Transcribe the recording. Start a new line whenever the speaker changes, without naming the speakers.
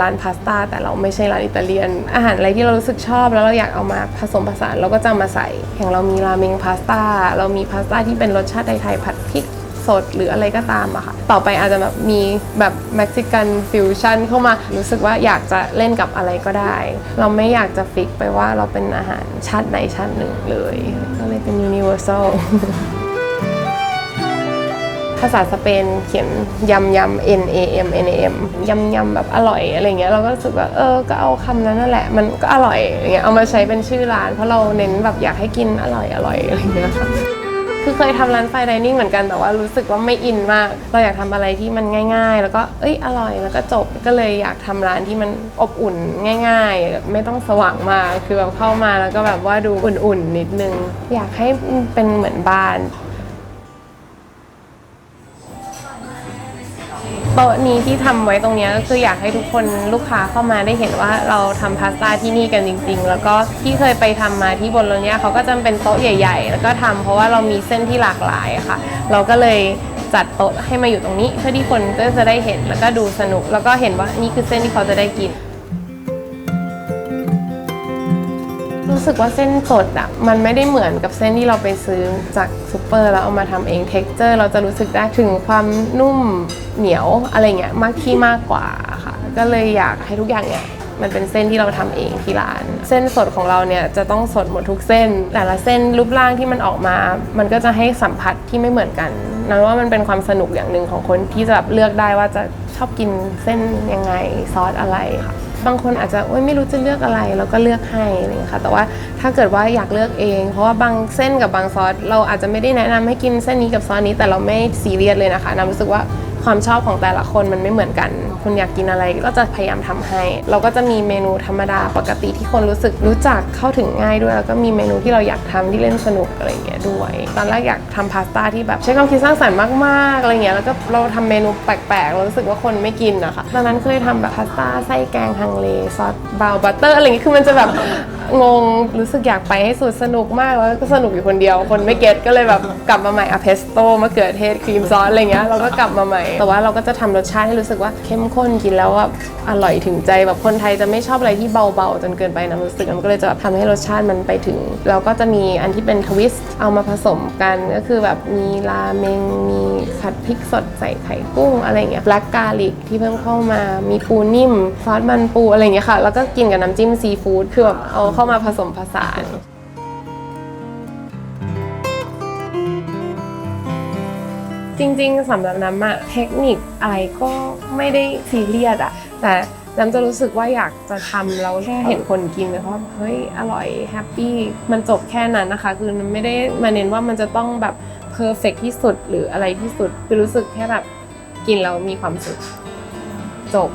ร้านพาสต้าแต่เราไม่ใช่ร้านอิตาเลียน อาหารอะไรที่เรารู้สึกชอบแล้วเราอยากเอามาผสมผสานเราก็จะมาใส่ อย่างเรามีราเมงพาสต้าเรามีพาสต้าที่เป็นรสชาติไทยๆผัดพริกสดหรืออะไรก็ตามอะค่ะ ต่อไปอาจจะแบบมีแบบเม็กซิกันฟิวชั่นเข้ามา รู้สึกว่าอยากจะเล่นกับอะไรก็ได้ เราไม่อยากจะฟิกไปว่าเราเป็นอาหารชาติใดชาติหนึ่งเลย ก็เลยเป็น universal ภาษาสเปนเขียนยำยำ N A M N A M ยำยำแบบอร่อยอะไรเงี้ยเราก็รู้สึกว่าเออก็เอาคำนั้นนั่นแหละ มันก็อร่อยอะไรเงี้ยเอามาใช้เป็นชื่อร้าน เพราะเราเน้นแบบอยากให้กินอร่อยอร่อยอะไรเงี้ยค่ะคือเคยทำร้านไฟดิเนิ่งเหมือนกันแต่ว่ารู้สึกว่าไม่อินมาก เราอยากทำอะไรที่มันง่าย ๆ แล้วก็เอ้ยอร่อยแล้วก็จบก็เลยอยากทำร้านที่มันอบอุ่นง่าย ๆ ไม่ต้องสว่างมากคือแบบเข้ามาแล้วก็แบบว่าดูอุ่นๆนิดนึง อยากให้เป็นเหมือนบ้าน โต๊ะนี้ที่ทำไว้ตรงนี้ก็คืออยากให้ทุกคนลูกค้าเข้ามาได้เห็นว่าเราทำพาสต้าที่นี่กันจริง ๆ แล้วก็ที่เคยไปทำมาที่บนโลเนี้ยเขาก็จะเป็นโต๊ะใหญ่ ๆ แล้วก็ทำเพราะว่าเรามีเส้นที่หลากหลายค่ะ เราก็เลยจัดโต๊ะให้มาอยู่ตรงนี้ เพื่อที่คนก็จะได้เห็นแล้วก็ดูสนุก แล้วก็เห็นว่านี่คือเส้นที่เขาจะได้กิน รู้สึกว่าเส้นสดอะมันไม่ได้เหมือนกับเส้นที่เราไปซื้อจากซูเปอร์แล้วเอามาทำเองเท็กเจอร์เราจะรู้สึกได้ถึงความนุ่มเหนียวอะไรเงี้ยมากที่มากกว่าค่ะ ก็เลยอยากให้ทุกอย่างเนี่ย มันเป็นเส้นที่เราทำเองที่ร้าน เส้นสดของเราเนี่ยจะต้องสดหมดทุกเส้น แต่ละเส้นรูปร่างที่มันออกมา มันก็จะให้สัมผัสที่ไม่เหมือนกันนั้นว่ามันเป็นความสนุกอย่างหนึ่งของคนที่จะแบบเลือกได้ว่าจะชอบกินเส้นยังไงซอสอะไรค่ะบางคนอาจจะโอ๊ยไม่รู้จะเลือกอะไรเราก็เลือกให้เงี้ยค่ะแต่ว่าถ้าเกิดว่าอยากเลือกเอง เพราะว่าบางเส้นกับบางซอสเราอาจจะไม่ได้แนะนำให้กินเส้นนี้กับซอสนี้แต่เราไม่ซีเรียสเลยนะคะน้ำรู้สึกว่า ความชอบของแต่ละคนมันไม่เหมือนกัน คุณอยากกินอะไรก็จะพยายามทำให้ เราก็จะมีเมนูธรรมดาปกติที่คนรู้สึกรู้จักเข้าถึงง่ายด้วย แล้วก็มีเมนูที่เราอยากทำที่เล่นสนุกอะไรอย่างเงี้ยด้วย ตอนแรกอยากทำพาสต้าที่แบบใช้ความคิดสร้างสรรค์มากๆอะไรเงี้ยแล้วก็เราทำเมนูแปลกๆเรารู้สึกว่าคนไม่กินนะคะตอนนั้นเคยทำแบบพาสต้าไส้แกงฮังเลซอสบาวบัตเตอร์อะไรเงี้ยคือมันจะแบบ งงรู้สึกอยากไปให้สุดสนุกมากแล้วก็สนุกอยู่คนเดียว คนไม่เก็ตก็เลยแบบกลับมาใหม่อะเพสโต้มะเขือเทศครีมซอสอะไรเงี้ยเราก็กลับมาใหม่ แต่ว่าเราก็จะทำรสชาติให้รู้สึกว่าเข้มข้นกินแล้วว่าอร่อยถึงใจแบบคนไทยจะไม่ชอบอะไรที่เบาๆ จนเกินไปนะรู้สึกมันก็เลยจะแบบทำให้รสชาติมันไปถึงแล้วก็จะมีอันที่เป็นทวิสต์เอามาผสมกันก็คือแบบมีราเมงมีผัดพริกสดใส่ไข่กุ้งอะไรเงี้ยแบล็กกาลิกที่เพิ่มเข้ามามีปูนิ่มซอสมันปูอะไรเงี้ยค่ะ แล้วก็กินกับน้ำจิ้มซีฟู้ดคือแบบเอาเข้าามาผสมผสานจริงๆสำหรับน้ำอะเทคนิคอะไรก็ไม่ได้ซีเรียสอะแต่น้ำจะรู้สึกว่าอยากจะทำแล้วแค่เห็นคนกินแล้วก็เฮ้ยอร่อยแฮปปี้มันจบแค่นั้นนะคะ คือมันไม่ได้มาเน้นว่ามันจะต้องแบบเพอร์เฟกที่สุดหรืออะไรที่สุด คือรู้สึกแค่แบบกินแล้วมีความสุขจบ